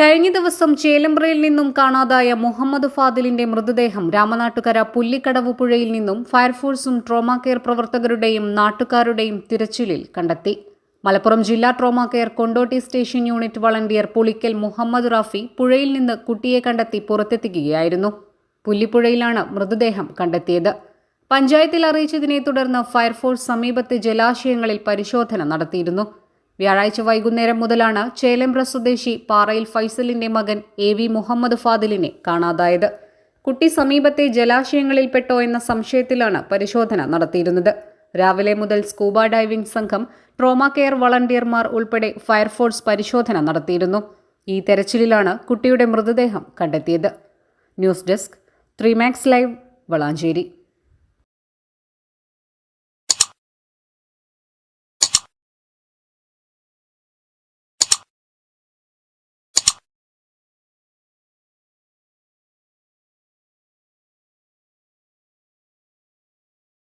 കഴിഞ്ഞ ദിവസം ചേലമ്പ്രയിൽ നിന്നും കാണാതായ മുഹമ്മദ് ഫാദിലിന്റെ മൃതദേഹം രാമനാട്ടുകര പുല്ലിക്കടവ് പുഴയിൽ നിന്നും ഫയർഫോഴ്സും ട്രോമാ കെയർ പ്രവർത്തകരുടെയും നാട്ടുകാരുടെയും തിരച്ചിലിൽ കണ്ടെത്തി. മലപ്പുറം ജില്ലാ trauma care Kondotty station unit volunteer Pulikkal Muhammad Rafi പുഴയിൽ നിന്ന് കുട്ടിയെ കണ്ടെത്തി പുറത്തെത്തിക്കുകയായിരുന്നു. പുല്ലിപ്പുഴയിലാണ് മൃതദേഹം കണ്ടെത്തിയത്. പഞ്ചായത്തിൽ അറിയിച്ചതിനെ തുടർന്ന് ഫയർഫോഴ്സ് സമീപത്തെ ജലാശയങ്ങളിൽ പരിശോധന നടത്തിയിരുന്നു. വ്യാഴാഴ്ച വൈകുന്നേരം മുതലാണ് ചേലമ്പ്ര സ്വദേശി പാറയിൽ ഫൈസലിന്റെ മകൻ എ വി മുഹമ്മദ് ഫാദിലിനെ കാണാതായത്. കുട്ടി സമീപത്തെ ജലാശയങ്ങളിൽപ്പെട്ടോ എന്ന സംശയത്തിലാണ് പരിശോധന നടത്തിയിരുന്നത്. രാവിലെ മുതൽ സ്കൂബ ഡൈവിംഗ് സംഘം ട്രോമ കെയർ വളണ്ടിയർമാർ ഉൾപ്പെടെ ഫയർഫോഴ്സ് പരിശോധന നടത്തിയിരുന്നു. ഈ തെരച്ചിലിലാണ് കുട്ടിയുടെ മൃതദേഹം കണ്ടെത്തിയത്. News desk three max live Valanchery.